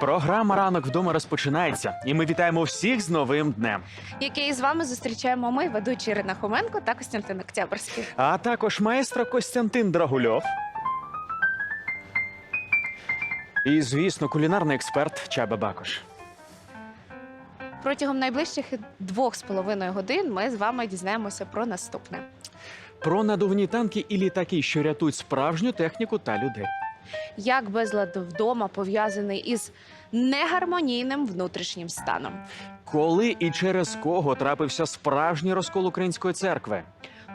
Програма ранок вдома розпочинається, і ми вітаємо всіх з новим днем. який з вами зустрічаємо ми, ведучі Ірина Хоменко та Костянтин Октябрьський. А також маестро Костянтин Драгульов. І, звісно, кулінарний експерт Чаба Бакош. Протягом найближчих двох з половиною годин ми з вами дізнаємося про наступне: Про надувні танки і літаки, що рятують справжню техніку та людей. Як безлад вдома пов'язаний із негармонійним внутрішнім станом. Коли і через кого трапився справжній розкол української церкви?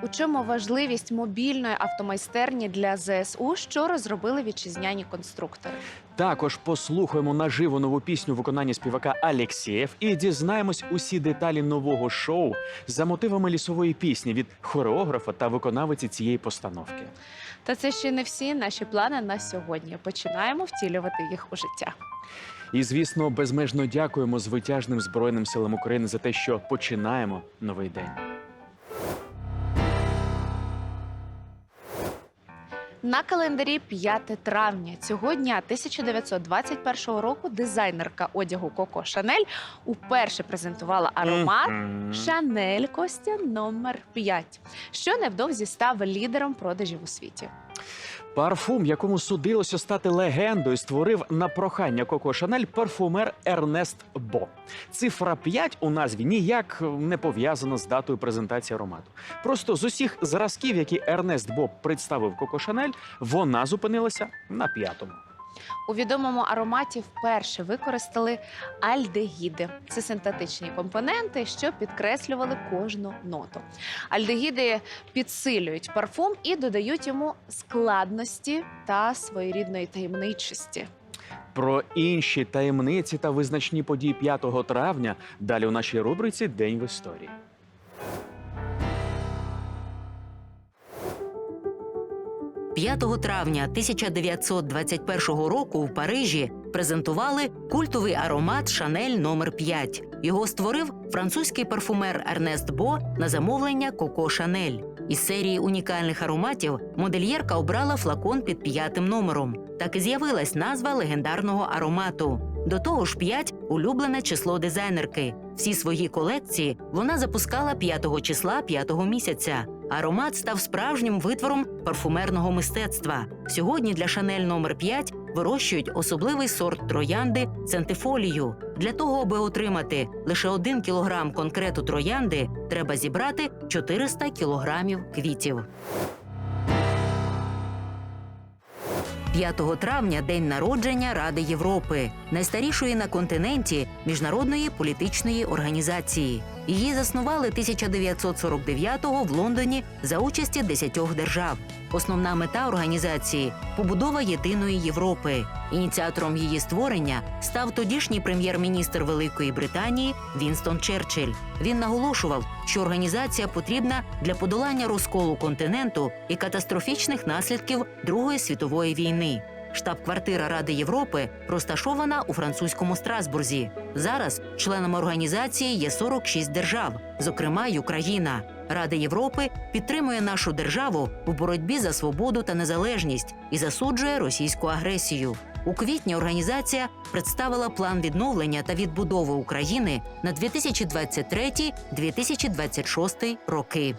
У чому важливість мобільної автомайстерні для ЗСУ, що розробили вітчизняні конструктори? Також послухаємо наживо нову пісню в виконанні співака Алєксєєв і дізнаємось усі деталі нового шоу за мотивами лісової пісні від хореографа та виконавиці цієї постановки. Та це ще не всі наші плани на сьогодні. Починаємо втілювати їх у життя. І звісно, безмежно дякуємо звитяжним збройним силам України за те, що починаємо новий день. На календарі 5 травня цього дня 1921 року дизайнерка одягу Коко Шанель уперше презентувала аромат Шанель Костя номер 5, що невдовзі став лідером продажів у світі. Парфум, якому судилося стати легендою, створив на прохання Коко Шанель парфумер Ернест Бо. Цифра 5 у назві ніяк не пов'язана з датою презентації аромату. Просто з усіх зразків, які Ернест Бо представив Коко Шанель, вона зупинилася на п'ятому. У відомому ароматі вперше використали альдегіди. Це синтетичні компоненти, що підкреслювали кожну ноту. Альдегіди підсилюють парфум і додають йому складності та своєрідної таємничості. Про інші таємниці та визначні події 5 травня далі у нашій рубриці День в історії. – 5 травня 1921 року в Парижі презентували культовий аромат Шанель номер 5 Його створив французький парфумер Ернест Бо на замовлення Коко Шанель. Із серії унікальних ароматів модельєрка обрала флакон під п'ятим номером. Так і з'явилась назва легендарного аромату. До того ж, 5 – улюблене число дизайнерки. Всі свої колекції вона запускала 5 числа 5 місяця. Аромат став справжнім витвором парфумерного мистецтва. Сьогодні для Шанель номер 5 вирощують особливий сорт троянди центифолію. Для того, аби отримати лише 1 кілограм конкрету троянди, треба зібрати 400 кілограмів квітів. 5 травня день народження Ради Європи, найстарішої на континенті міжнародної політичної організації. Її заснували 1949-го в Лондоні за участі 10 держав. Основна мета організації побудова єдиної Європи. Ініціатором її створення став тодішній прем'єр-міністр Великої Британії Вінстон Черчилль. Він наголошував, що організація потрібна для подолання розколу континенту і катастрофічних наслідків Другої світової війни. Штаб-квартира Ради Європи розташована у французькому Страсбурзі. Зараз членами організації є 46 держав, зокрема й Україна. Рада Європи підтримує нашу державу в боротьбі за свободу та незалежність і засуджує російську агресію. У квітні організація представила план відновлення та відбудови України на 2023-2026 роки.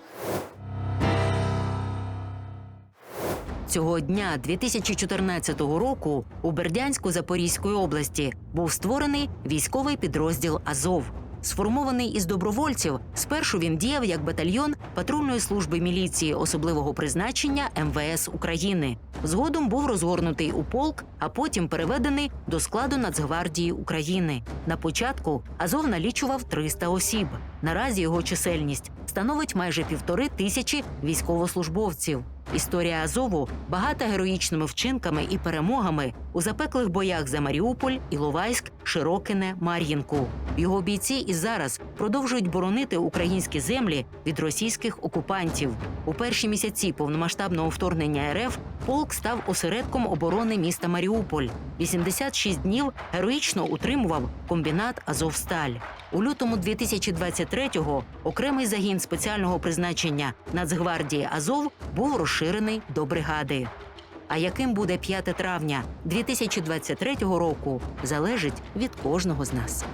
Цього дня 2014 року у Бердянську Запорізької області був створений військовий підрозділ Азов. Сформований із добровольців, спершу він діяв як батальйон патрульної служби міліції особливого призначення МВС України. Згодом був розгорнутий у полк, а потім переведений до складу Нацгвардії України. На початку Азов налічував 300 осіб. Наразі його чисельність становить майже півтори тисячі військовослужбовців. Історія Азову багата героїчними вчинками і перемогами у запеклих боях за Маріуполь, Іловайськ, Широкине, Мар'їнку. Його бійці і зараз продовжують боронити українські землі від російських окупантів. У перші місяці повномасштабного вторгнення РФ полк став осередком оборони міста Маріуполь. 86 днів героїчно утримував комбінат Азовсталь. У лютому 2023-го окремий загін спеціального призначення Нацгвардії Азов був розширений до бригади. А яким буде 5 травня 2023 року, залежить від кожного з нас.